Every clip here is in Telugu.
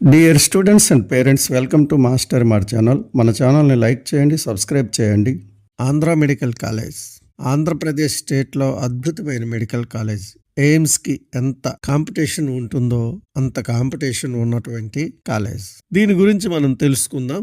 Dear students and parents welcome to master mar channel మన ఛానల్ని లైక్ చేయండి సబ్స్క్రైబ్ చేయండి. ఆంధ్ర మెడికల్ కాలేజ్ ఆంధ్రప్రదేశ్ స్టేట్లో అద్భుతమైన మెడికల్ కాలేజ్ ఎయిమ్స్కి ఎంత కాంపిటీషన్ ఉంటుందో అంత కాంపిటీషన్ ఉన్నటువంటి కాలేజ్ దీని గురించి మనం తెలుసుకుందాం.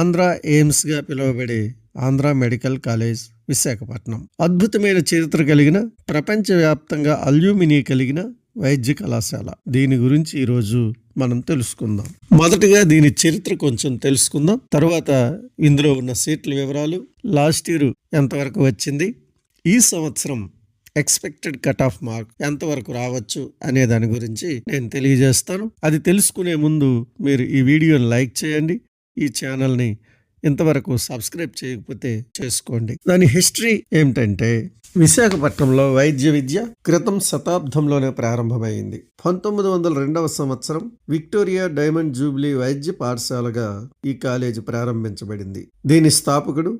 ఆంధ్ర ఎయిమ్స్గా పిలువబడే ఆంధ్ర మెడికల్ కాలేజ్ విశాఖపట్నం. అద్భుతమైన చరిత్ర కలిగిన ప్రపంచవ్యాప్తంగా అల్యూమిని కలిగిన వైద్య కళాశాల. దీని గురించి ఈరోజు మనం తెలుసుకుందాం. మొదటగా దీని చరిత్ర కొంచెం తెలుసుకుందాం. తర్వాత ఇందులో ఉన్న సీట్ల వివరాలు లాస్ట్ ఇయర్ ఎంతవరకు వచ్చింది ఈ సంవత్సరం ఎక్స్పెక్టెడ్ కట్ ఆఫ్ మార్క్ ఎంతవరకు రావచ్చు అనే దాని గురించి నేను తెలియజేస్తాను. అది తెలుసుకునే ముందు మీరు ఈ వీడియోని లైక్ చేయండి. ఈ ఛానల్ని ఇంతవరకు సబ్స్క్రైబ్ చేయకపోతే చేసుకోండి. దాని హిస్టరీ ఏమిటంటే విశాఖపట్నంలో వైద్య విద్య క్రితం శతాబ్దంలోనే ప్రారంభమైంది. పంతొమ్మిది వందల రెండవ సంవత్సరం విక్టోరియా డైమండ్ జూబ్లీ వైద్య పాఠశాలగా ఈ కాలేజీ ప్రారంభించబడింది. దీని స్థాపకుడు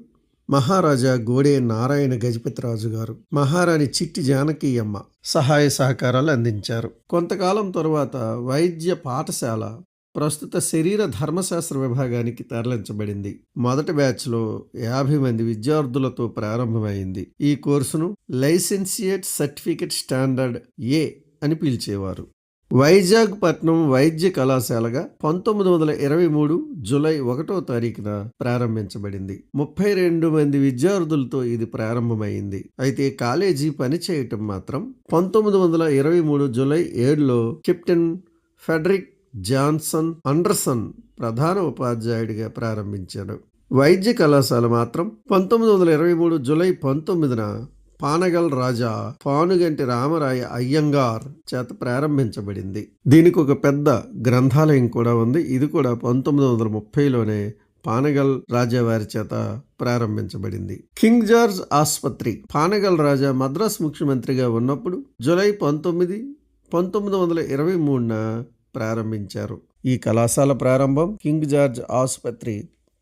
మహారాజా గోడే నారాయణ గజపతిరాజు గారు మహారాణి చిట్టి జానకీయమ్మ సహాయ సహకారాలు అందించారు. కొంతకాలం తరువాత వైద్య పాఠశాల ప్రస్తుత శరీర ధర్మశాస్త్ర విభాగానికి తరలించబడింది. మొదటి బ్యాచ్లో యాభై మంది విద్యార్థులతో ప్రారంభమైంది. ఈ కోర్సును లైసెన్సియేట్ సర్టిఫికెట్ స్టాండర్డ్ ఏ అని పిలిచేవారు. వైజాగ్ పట్నం వైద్య కళాశాలగా పంతొమ్మిది వందల ఇరవై మూడు జులై ఒకటో తారీఖున ప్రారంభించబడింది. ముప్పై రెండు మంది విద్యార్థులతో ఇది ప్రారంభమైంది. అయితే కాలేజీ పనిచేయటం మాత్రం పంతొమ్మిది వందల ఇరవై మూడు జులై ఏడులో కెప్టెన్ ఫెడరిక్ జాన్సన్ అండర్సన్ ప్రధాన ఉపాధ్యాయుడిగా ప్రారంభించాడు. వైద్య కళాశాల మాత్రం పంతొమ్మిది వందల ఇరవై మూడు జులై పంతొమ్మిదిన పానగల్ రాజా పానుగంటి రామరాయ అయ్యంగార్ చేత ప్రారంభించబడింది. దీనికి ఒక పెద్ద గ్రంథాలయం కూడా ఉంది. ఇది కూడా పంతొమ్మిది వందల ముప్పైలోనే పానగల్ రాజా వారి చేత ప్రారంభించబడింది. కింగ్ జార్జ్ ఆసుపత్రి పానగల్ రాజా మద్రాస్ ముఖ్యమంత్రిగా ఉన్నప్పుడు జూలై పంతొమ్మిది పంతొమ్మిది వందల ఇరవై మూడున ప్రారంభించారు. ఈ కళాశాల ప్రారంభం కింగ్ జార్జ్ ఆసుపత్రి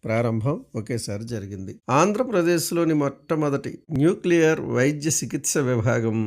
ప్రారంభం ఒకేసారి జరిగింది. ఆంధ్రప్రదేశ్లోని మొట్టమొదటి న్యూక్లియర్ వైద్య చికిత్స విభాగం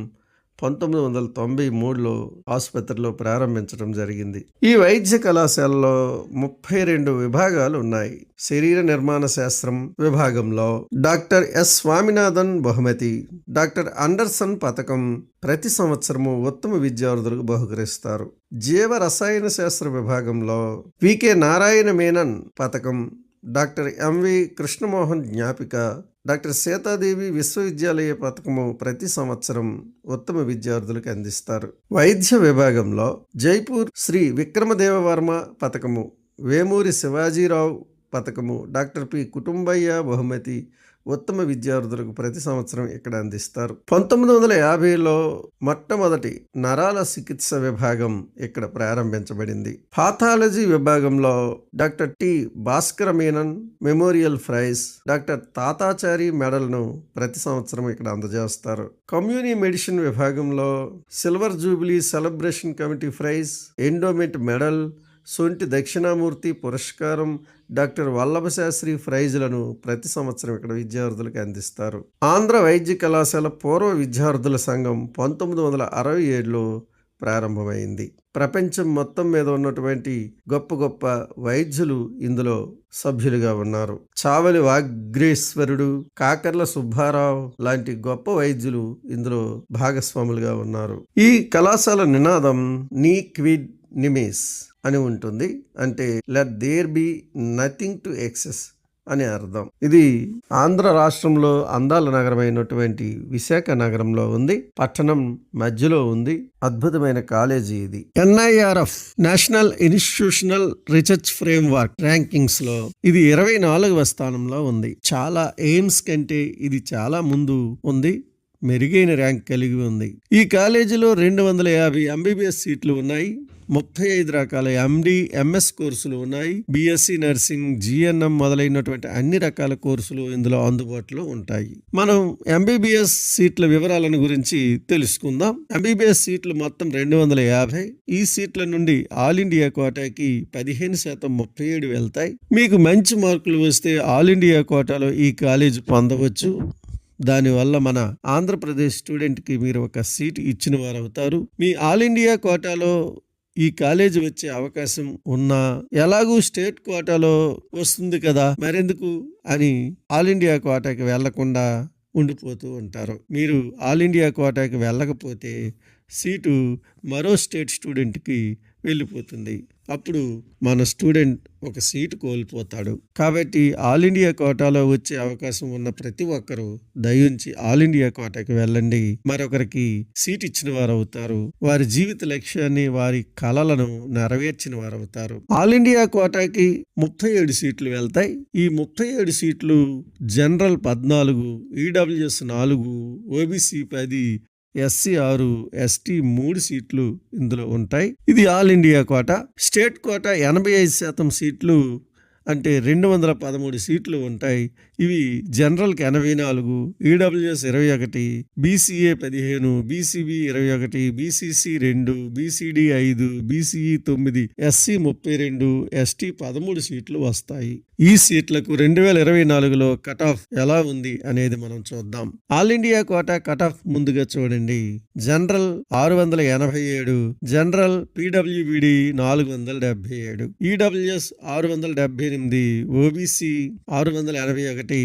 పంతొమ్మిది వందల తొంభై మూడులో ఆసుపత్రిలో ప్రారంభించడం జరిగింది. ఈ వైద్య కళాశాలలో ముప్పై రెండు విభాగాలు ఉన్నాయి. శరీర నిర్మాణ శాస్త్రం విభాగంలో డాక్టర్ ఎస్ స్వామినాథన్ బహుమతి డాక్టర్ అండర్సన్ పథకం ప్రతి సంవత్సరము ఉత్తమ విద్యార్థులకు బహుకరిస్తారు. జీవ రసాయన శాస్త్ర విభాగంలో వికే నారాయణ మేనన్ పథకం డాక్టర్ ఎంవి కృష్ణమోహన్ జ్ఞాపిక డాక్టర్ సీతాదేవి విశ్వవిద్యాలయ పథకము ప్రతి సంవత్సరం ఉత్తమ విద్యార్థులకు అందిస్తారు. వైద్య విభాగంలో జైపూర్ శ్రీ విక్రమదేవవర్మ పథకము వేమూరి శివాజీరావు పథకము డాక్టర్ పి కుటుంబయ్య బహుమతి ఉత్తమ విద్యార్థులకు ప్రతి సంవత్సరం ఇక్కడ అందిస్తారు. పంతొమ్మిది వందల యాభైలో మొట్టమొదటి నరాల చికిత్స విభాగం ఇక్కడ ప్రారంభించబడింది. పాథాలజీ విభాగంలో doctor T. Bhaskara Menon memorial prize doctor Tatachari మెడల్ను ప్రతి సంవత్సరం ఇక్కడ అందజేస్తారు. కమ్యూని మెడిసిన్ విభాగంలో silver jubilee celebration committee prize endowment medal Sonti Dakshinamurthy పురస్కారం డాక్టర్ వల్లభశాస్త్రి ప్రైజులను ప్రతి సంవత్సరం ఇక్కడ విద్యార్థులకు అందిస్తారు. ఆంధ్ర వైద్య కళాశాల పూర్వ విద్యార్థుల సంఘం పంతొమ్మిది వందల అరవై ఏడులో ప్రారంభమైంది. ప్రపంచం మొత్తం మీద ఉన్నటువంటి గొప్ప గొప్ప వైద్యులు ఇందులో సభ్యులుగా ఉన్నారు. చావలి వాగ్రేశ్వరుడు కాకర్ల సుబ్బారావు లాంటి గొప్ప వైద్యులు ఇందులో భాగస్వాములుగా ఉన్నారు. ఈ కళాశాల నినాదం నీ క్విడ్ నిమేస్ అని ఉంటుంది. అంటే let there be nothing to excess అని అర్థం. ఇది ఆంధ్ర రాష్ట్రంలో అందాల నగరమైనటువంటి విశాఖ నగరంలో ఉంది. పట్టణం మధ్యలో ఉంది. అద్భుతమైన కాలేజీ ఇది. NIRF national institutional research framework ర్యాంకింగ్స్లో ఇది ఇరవై నాలుగవ స్థానంలో ఉంది. చాలా ఎయిమ్స్ కంటే ఇది చాలా ముందు ఉంది. మెరుగైన ర్యాంక్ కలిగి ఉంది. ఈ కాలేజీలో రెండు వందల యాభై ఎంబీబీఎస్ సీట్లు ఉన్నాయి. ముప్పై ఐదు రకాల ఎండి ఎంఎస్ కోర్సులు ఉన్నాయి. బిఎస్సి నర్సింగ్ జిఎన్ఎం మొదలైనటువంటి అన్ని రకాల కోర్సులు ఇందులో అందుబాటులో ఉంటాయి. మనం ఎంబీబీఎస్ సీట్ల వివరాలను గురించి తెలుసుకుందాం. ఎంబీబీఎస్ సీట్లు మొత్తం రెండు వందల యాభై. ఈ సీట్ల నుండి ఆల్ ఇండియా కోటాకి పదిహేను శాతం ముప్పై ఏడు వెళ్తాయి. మీకు మంచి మార్కులు వస్తే ఆల్ ఇండియా కోటాలో ఈ కాలేజ్ పొందవచ్చు. దానివల్ల మన ఆంధ్రప్రదేశ్ స్టూడెంట్కి మీరు ఒక సీట్ ఇచ్చిన వారు అవుతారు మీ ఆల్ ఇండియా కోటాలో ఈ కాలేజీ వచ్చే అవకాశం ఉన్నా ఎలాగూ స్టేట్ కోటాలో వస్తుంది కదా మరెందుకు అని ఆల్ ఇండియా కోటాకి వెళ్ళకుండా ఉండిపోతూ ఉంటారు. మీరు ఆల్ ఇండియా కోటాకి వెళ్ళకపోతే సీటు మరో స్టేట్ స్టూడెంట్కి వెళ్ళిపోతుంది. అప్పుడు మన స్టూడెంట్ ఒక సీటు కోల్పోతాడు. కాబట్టి ఆల్ ఇండియా కోటాలో వచ్చే అవకాశం ఉన్న ప్రతి ఒక్కరూ దయించి ఆల్ ఇండియా కోటాకి వెళ్ళండి. మరొకరికి సీట్ ఇచ్చిన వారు అవుతారు వారి జీవిత లక్ష్యాన్ని వారి కలలను నెరవేర్చిన వారు అవుతారు ఆల్ ఇండియా కోటాకి ముప్పై ఏడు సీట్లు వెళ్తాయి. ఈ ముప్పై ఏడు సీట్లు జనరల్ పద్నాలుగు ఈడబ్ల్యూఎస్ నాలుగు ఓబీసీ పది ఎస్సీ ఆరు ఎస్టీ మూడు సీట్లు ఇందులో ఉంటాయి. ఇది all India quota. State quota ఎనభై ఐదు శాతం సీట్లు అంటే రెండు వందల పదమూడు సీట్లు ఉంటాయి. ఇవి జనరల్కి ఎనభై నాలుగు ఈడబ్ల్యూఎస్ ఇరవై ఒకటి బీసీఏ పదిహేను బీసీబీ ఇరవై ఒకటి బీసీసీ రెండు బీసీడీ ఐదు బీసీఈ తొమ్మిది ఎస్సీ ముప్పై రెండు ఎస్టీ పదమూడు సీట్లు వస్తాయి. ఈ సీట్లకు రెండు వేల ఇరవై నాలుగులో కట్ ఆఫ్ ఎలా ఉంది అనేది మనం చూద్దాం. All India quota cut off ముందుగా చూడండి. జనరల్ ఆరు వందల ఎనభై ఏడు జనరల్ పీడబ్ల్యూబిడి నాలుగు వందల డెబ్బై ఏడు ఈడబ్ల్యూఎస్ ఆరు వందల డెబ్బై ఎనిమిది ఓబీసీ ఆరు వందల ఎనభై ఒకటి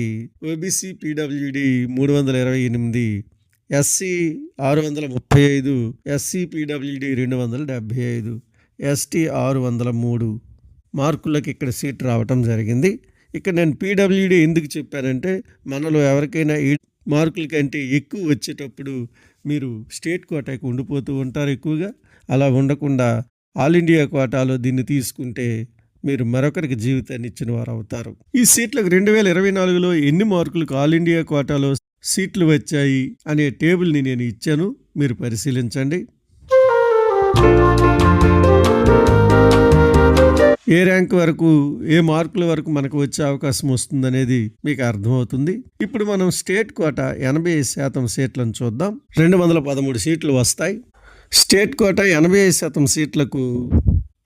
ఓబీసీ పీడబ్ల్యూడి మూడు వందల ఇరవై ఎనిమిది ఎస్సీ ఆరు వందల ముప్పై ఐదు ఎస్సీ పీడబ్ల్యూడి రెండు వందల డెబ్బై ఐదు ఎస్టీ ఆరు వందల మూడు మార్కులకు ఇక్కడ సీట్ రావటం జరిగింది. ఇక్కడ నేను పీడబ్ల్యూడీ ఎందుకు చెప్పానంటే మనలో ఎవరికైనా ఈ మార్కుల కంటే ఎక్కువ వచ్చేటప్పుడు మీరు స్టేట్ కోటాకి ఉండిపోతూ ఉంటారు ఎక్కువగా. అలా ఉండకుండా ఆల్ ఇండియా కోటాలో దీన్ని తీసుకుంటే మీరు మరొకరికి జీవితాన్ని ఇచ్చిన వారు అవుతారు. ఈ సీట్లకు రెండు వేల ఇరవై నాలుగులో ఎన్ని మార్కులకు ఆల్ ఇండియా కోటాలో సీట్లు వచ్చాయి అనే టేబుల్ని నేను ఇచ్చాను. మీరు పరిశీలించండి. ఏ ర్యాంక్ వరకు ఏ మార్కుల వరకు మనకు వచ్చే అవకాశం వస్తుందనేది మీకు అర్థమవుతుంది. ఇప్పుడు మనం స్టేట్ కోట ఎనభై ఐదు శాతం సీట్లను చూద్దాం. రెండు వందల పదమూడు సీట్లు వస్తాయి. స్టేట్ కోట ఎనభై ఐదు శాతం సీట్లకు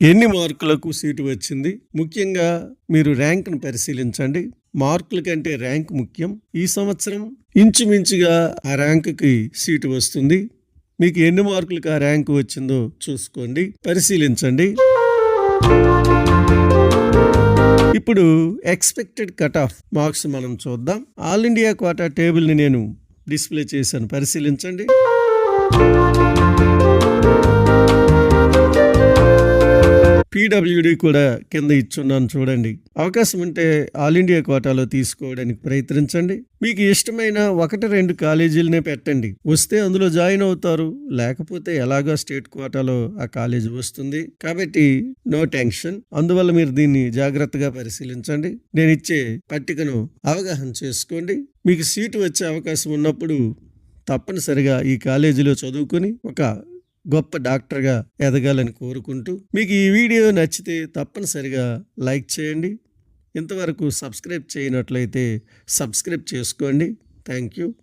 ఎన్ని మార్కులకు సీటు వచ్చింది? ముఖ్యంగా మీరు ర్యాంక్ను పరిశీలించండి. మార్కుల కంటే ర్యాంక్ ముఖ్యం. ఈ సంవత్సరం ఇంచుమించుగా ఆ ర్యాంకుకి సీటు వస్తుంది. మీకు ఎన్ని మార్కులకు ఆ ర్యాంకు వచ్చిందో చూసుకోండి. పరిశీలించండి. ఇప్పుడు ఎక్స్పెక్టెడ్ కట్ ఆఫ్ మార్క్స్ మనం చూద్దాం. ఆల్ ఇండియా కోటా టేబుల్ని నేను డిస్ప్లే చేశాను. పరిశీలించండి. పీడబ్ల్యూడి కూడా కింద ఇచ్చున్నాను చూడండి. అవకాశం ఉంటే ఆల్ ఇండియా కోటాలో తీసుకోవడానికి ప్రయత్నించండి. మీకు ఇష్టమైన ఒకటి రెండు కాలేజీలనే పెట్టండి. వస్తే అందులో జాయిన్ అవుతారు. లేకపోతే ఎలాగో స్టేట్ కోటాలో ఆ కాలేజీ వస్తుంది. కాబట్టి నో టెన్షన్. అందువల్ల మీరు దీన్ని జాగ్రత్తగా పరిశీలించండి. నేను ఇచ్చే పట్టికను అవగాహన చేసుకోండి. మీకు సీటు వచ్చే అవకాశం ఉన్నప్పుడు తప్పనిసరిగా ఈ కాలేజీలో చదువుకొని ఒక గొప్ప డాక్టర్గా ఎదగాలని కోరుకుంటూ మీకు ఈ వీడియో నచ్చితే తప్పనిసరిగా లైక్ చేయండి. ఇంతవరకు సబ్స్క్రైబ్ చేయనట్లయితే సబ్స్క్రైబ్ చేసుకోండి. Thank you.